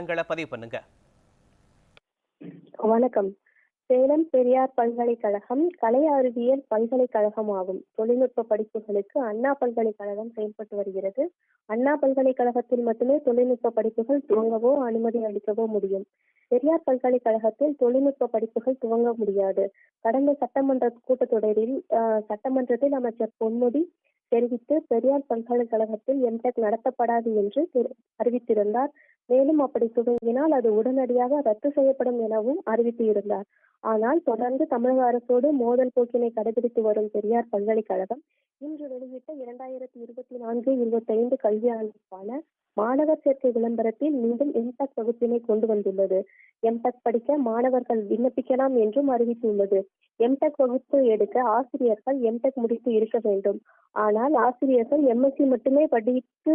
விவரங்களை பதிவு பண்ணுங்க. வணக்கம். சேலம் பெரியார் பல்கலைக்கழகம் கலை அறிவியல் பல்கலைக்கழகம் ஆகும் தொழில்நுட்ப படிப்புகளுக்கு அண்ணா பல்கலைக்கழகம் செயல்பட்டு வருகிறது. அண்ணா பல்கலைக்கழகத்தில் மட்டுமே தொழில்நுட்ப படிப்புகள் துவங்கவோ அனுமதி அளிக்கவோ முடியும். பெரியார் பல்கலைக்கழகத்தில் தொழில்நுட்ப படிப்புகள் துவங்க முடியாது. கடந்த சட்டமன்ற கூட்டத்தொடரில் சட்டமன்றத்தில் அமைச்சர் பொன்முடி தெரிவித்து பெரியார் பல்கலைக்கழகத்தில் எம்டெக் நடத்தப்படாது என்று தெரி- அறிவித்திருந்தார் மேலும் அப்படி துவங்கினால் அது உடனடியாக ரத்து செய்யப்படும் எனவும் அறிவித்து இருந்தார் ஆனால் தொடர்ந்து தமிழக அரசோடு மோதல் போக்கினை கடைபிடித்து வரும் பெரியார் பல்கலைக்கழகம் இன்று வெளியிட்ட இரண்டாயிரத்தி இருபத்தி நான்கு இருபத்தி ஐந்து கல்வியாண்டுக்கான மாணவர் சேர்க்கை விளம்பரத்தில் மீண்டும் எம்டெக் வகுப்பினை கொண்டு வந்துள்ளது. எம்டெக் படிக்க மாணவர்கள் விண்ணப்பிக்கலாம் என்றும் அறிவித்துள்ளது. எம்டெக் வகுப்பு எடுக்க ஆசிரியர்கள் எம்டெக் முடித்து இருக்க வேண்டும். ஆனால் ஆசிரியர்கள் எம்எஸ்சி மட்டுமே படித்து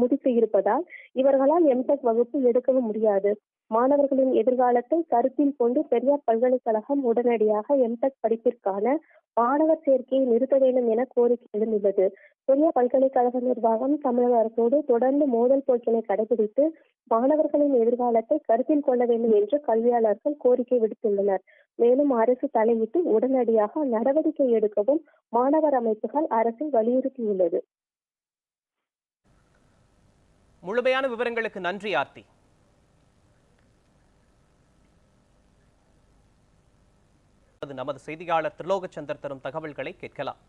முடித்து இருப்பதால் இவர்களால் எம்டெக் வகுப்பு எடுக்கவும் முடியாது. மாணவர்களின் எதிர்காலத்தை கருத்தில் கொண்டு பெரியார் பல்கலைக்கழகம் உடனடியாக எம்டெக் படிப்பிற்கான மாணவர் சேர்க்கையை நிறுத்த வேண்டும் என கோரிக்கை எழுந்துள்ளது. பெரியார் பல்கலைக்கழக நிர்வாகம் தமிழக அரசோடு தொடர்ந்து மோதல் போக்கினை கடைபிடித்து மாணவர்களின் எதிர்காலத்தை கருத்தில் கொள்ள வேண்டும் என்று கல்வியாளர்கள் கோரிக்கை விடுத்துள்ளனர். மேலும் அரசு தலையிட்டு உடனடியாக நடவடிக்கை எடுக்கவும் மாணவர் அமைப்புகள் அரசை வலியுறுத்தியுள்ளது. முழுமையான விவரங்களுக்கு நன்றி ஆர்த்தி. அது நமது செய்தியாளர் திரிலோகச்சந்தர் தரும் தகவல்களை கேட்கலாம்.